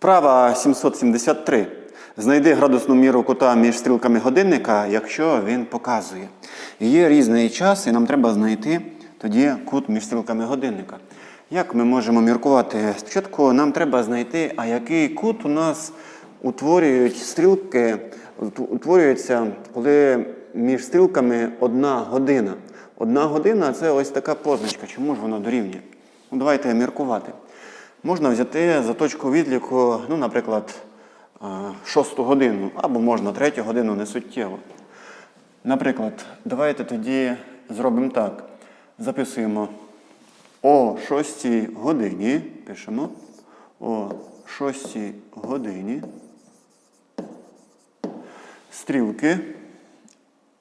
Вправа 773. Знайди градусну міру кута між стрілками годинника, якщо він показує. Є різний час, і нам треба знайти тоді кут між стрілками годинника. Як ми можемо міркувати? Спочатку нам треба знайти, а який кут у нас утворюють стрілки, утворюється, коли між стрілками одна година. Одна година це ось така позначка. Чому ж воно дорівнює? Ну, давайте міркувати. Можна взяти за точку відліку, ну, наприклад, а, шосту годину, або можна третю годину не суттєво. Наприклад, давайте тоді зробимо так. Записуємо о 6 годині, пишемо о 6 годині стрілки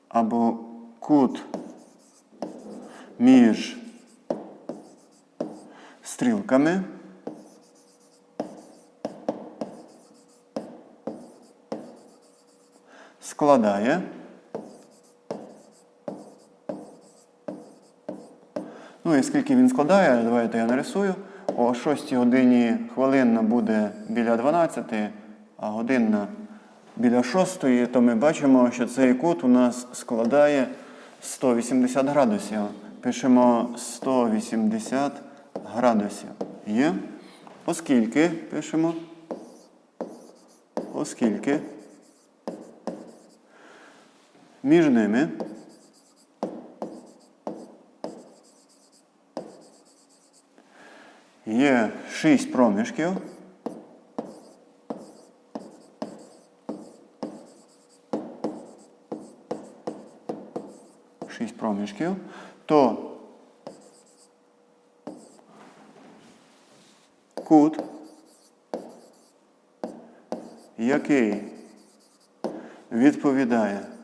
або кут між стрілками складає Ну і скільки він складає, давайте я нарисую. О 6 годині хвилинна буде біля 12, а годинна біля 6, то ми бачимо, що цей кут у нас складає 180 градусів. Пишемо 180 градусів. Є. Оскільки пишемо. Оскільки між ними Є 6 проміжків. Шість проміжків, то кут, який відповідає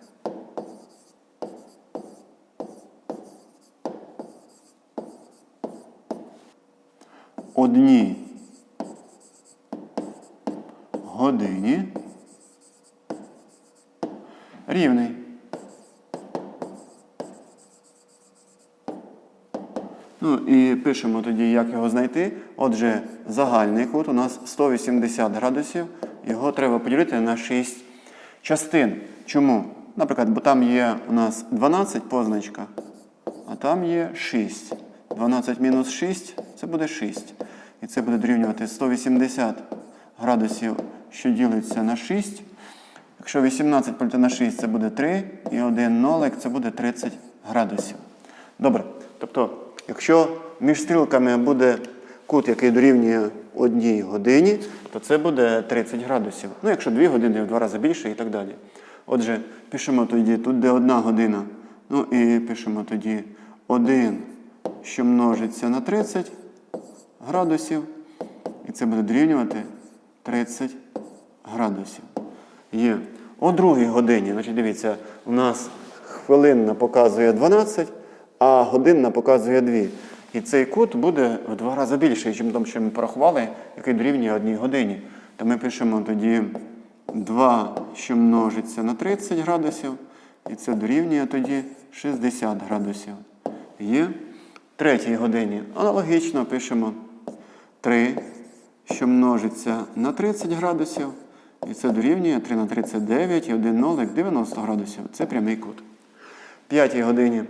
одній годині рівний. Ну і пишемо тоді, як його знайти. Отже, загальний кут у нас 180 градусів. Його треба поділити на 6 частин. Чому? Наприклад, бо там є у нас 12 позначка, а там є 6. 12 мінус 6 це буде 6. І це буде дорівнювати 180 градусів, що ділиться на 6. Якщо 18 поділити на 6, це буде 3, і 1 нолик це буде 30 градусів. Добре. Тобто, якщо між стрілками буде кут, який дорівнює одній годині, то це буде 30 градусів. Ну, якщо 2 години, в два рази більше і так далі. Отже, пишемо тоді, тут де одна година. Ну і пишемо тоді 1, що множиться на 30 градусів. І це буде дорівнювати 30 градусів. Є. О другій годині, значить, дивіться, у нас хвилинна показує 12, а годинна показує 2. І цей кут буде в два рази більший, ніж тому, що ми порахували, який дорівнює одній годині. То ми пишемо тоді 2, що множиться на 30 градусів, і це дорівнює тоді 60 градусів. Є. Третій годині аналогічно пишемо 3, що множиться на 30 градусів. І це дорівнює 3 на 39 і 1 нолик 90 градусів. Це прямий кут. В п'ятій годині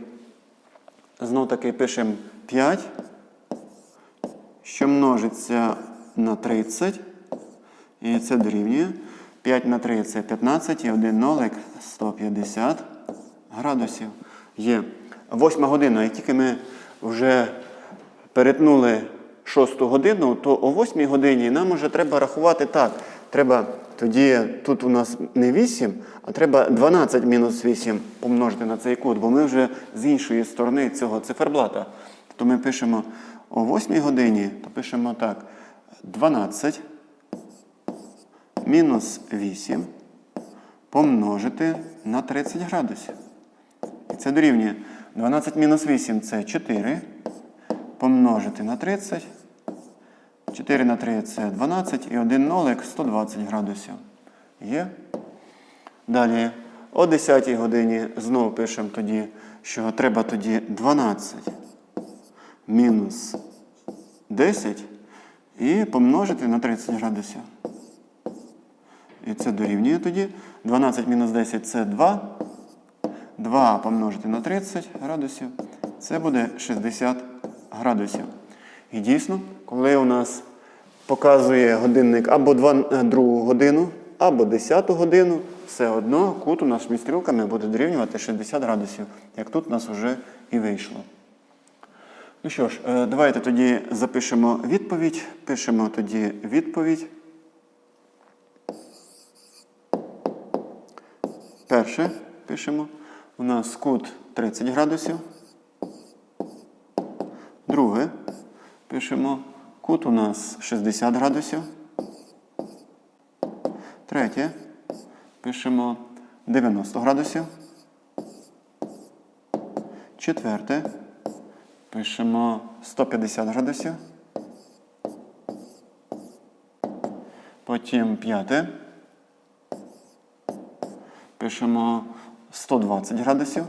знов таки пишемо 5, що множиться на 30. І це дорівнює. 5 на 3 це 15 і 1 нолик 150 градусів. Є. Восьма година. Як тільки ми вже перетнули шосту годину, то о восьмій годині нам вже треба рахувати так. Треба тоді тут у нас не 8, а треба 12 мінус 8 помножити на цей кут, бо ми вже з іншої сторони цього циферблата. То ми пишемо о 8 годині, то пишемо так: 12 мінус 8 помножити на 30 градусів. І це дорівнює 12 мінус 8 це 4. Помножити на 30. 4 на 3 це 12 і 1 нолик 120 градусів. Є. Далі, о 10 годині знову пишемо тоді, що треба тоді 12 мінус 10 і помножити на 30 градусів. І це дорівнює тоді. 12 мінус 10 це 2. 2 помножити на 30 градусів. Це буде 60 градусів. І дійсно, коли у нас показує годинник або 2, другу годину, або 10 годину, все одно кут у нас стрілками буде дорівнювати 60 градусів, як тут у нас вже і вийшло. Ну що ж, е, давайте тоді запишемо відповідь. Пишемо тоді відповідь. Перше пишемо. У нас кут 30 градусів. Друге пишемо кут у нас 60 градусів. Третє пишемо 90 градусів. Четверте пишемо 150 градусів. Потім п'яте. Пишемо 120 градусів.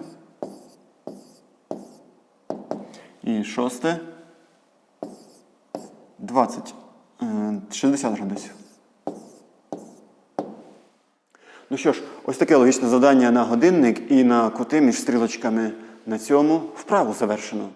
І шосте 20, е, 60 градусів. Ну що ж, ось таке логічне завдання на годинник і на кути між стрілочками. На цьому вправу завершено.